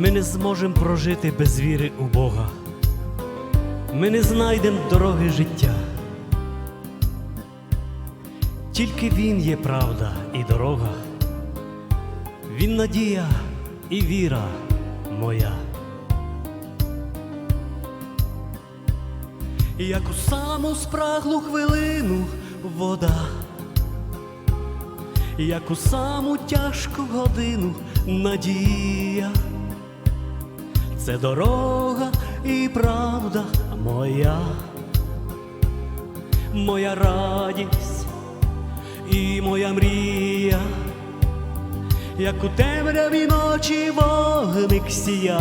Ми не зможемо прожити без віри у Бога. Ми не знайдемо дороги життя. Тільки Він є правда і дорога. Він надія і віра моя. Як у саму спраглу хвилину вода, як у саму тяжку годину надія, це дорога і правда моя, моя радість і моя мрія, як у темряві ночі вогник сія,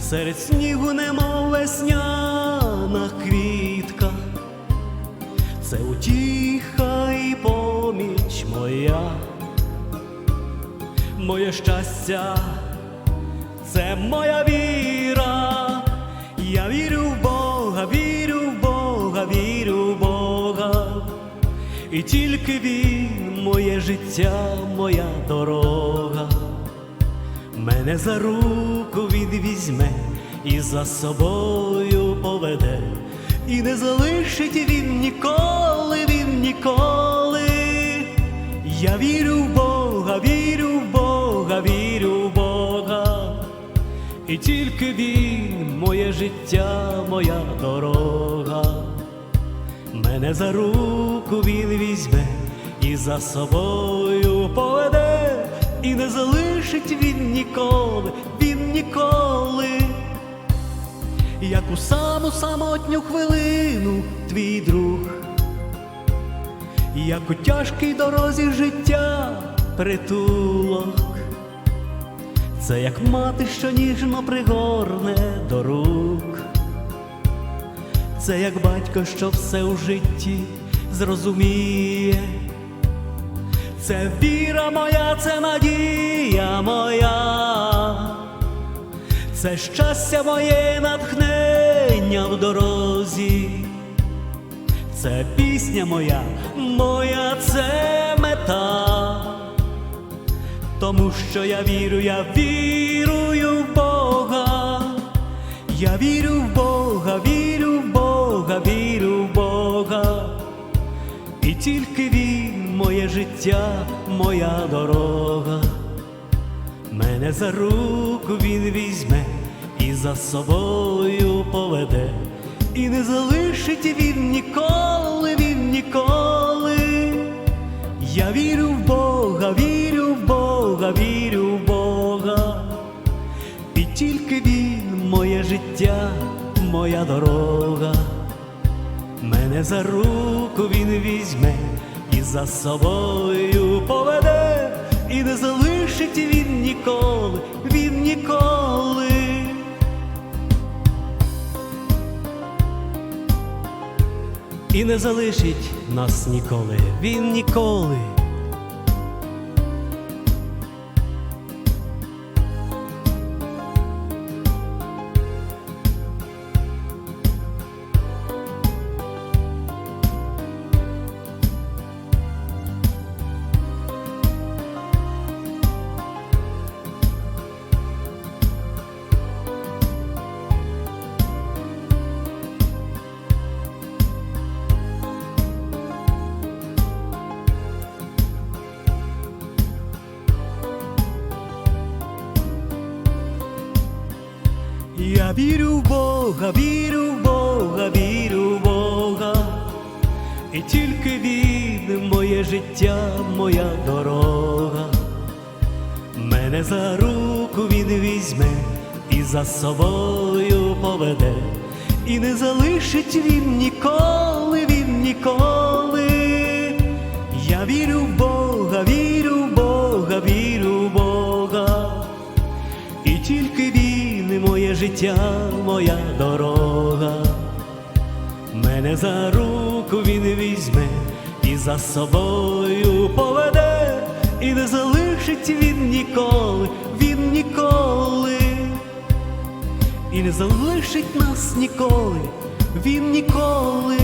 серед снігу немов весняна квітка, це утіха і поміч моя, моє щастя, це моя віра, я вірю в Бога, вірю в Бога, вірю в Бога, і тільки Він, моє життя, моя дорога. Мене за руку він візьме і за собою поведе, і не залишить він ніколи, він ніколи. Я вірю в Бога, і тільки він, моє життя, моя дорога. Мене за руку він візьме і за собою поведе, і не залишить він ніколи, він ніколи, як у саму самотню хвилину твій друг, як у тяжкій дорозі життя притулок, це як мати, що ніжно пригорне до рук. Це як батько, що все у житті зрозуміє. Це віра моя, це надія моя, це щастя моє натхнення в дорозі, це пісня моя, моя це мета, тому що я вірю, я вірую в Бога. Я вірю в Бога, вірю в Бога, вірю в Бога, і тільки Він, моє життя, моя дорога. Мене за руку він візьме і за собою поведе, і не залишить він ніколи, він ніколи. Я вірю в Бога, вірю життя, моя дорога, мене за руку він візьме і за собою поведе, і не залишить він ніколи, він ніколи. І не залишить нас ніколи, він ніколи. Я вірю в Бога, вірю в Бога, вірю в Бога, і тільки Він, моє життя, моя дорога. Мене за руку він візьме і за собою поведе, і не залишить він ніколи, він ніколи. Життя, моя дорога. Мене за руку він візьме і за собою поведе, і не залишить він ніколи, він ніколи, і не залишить нас ніколи, він ніколи.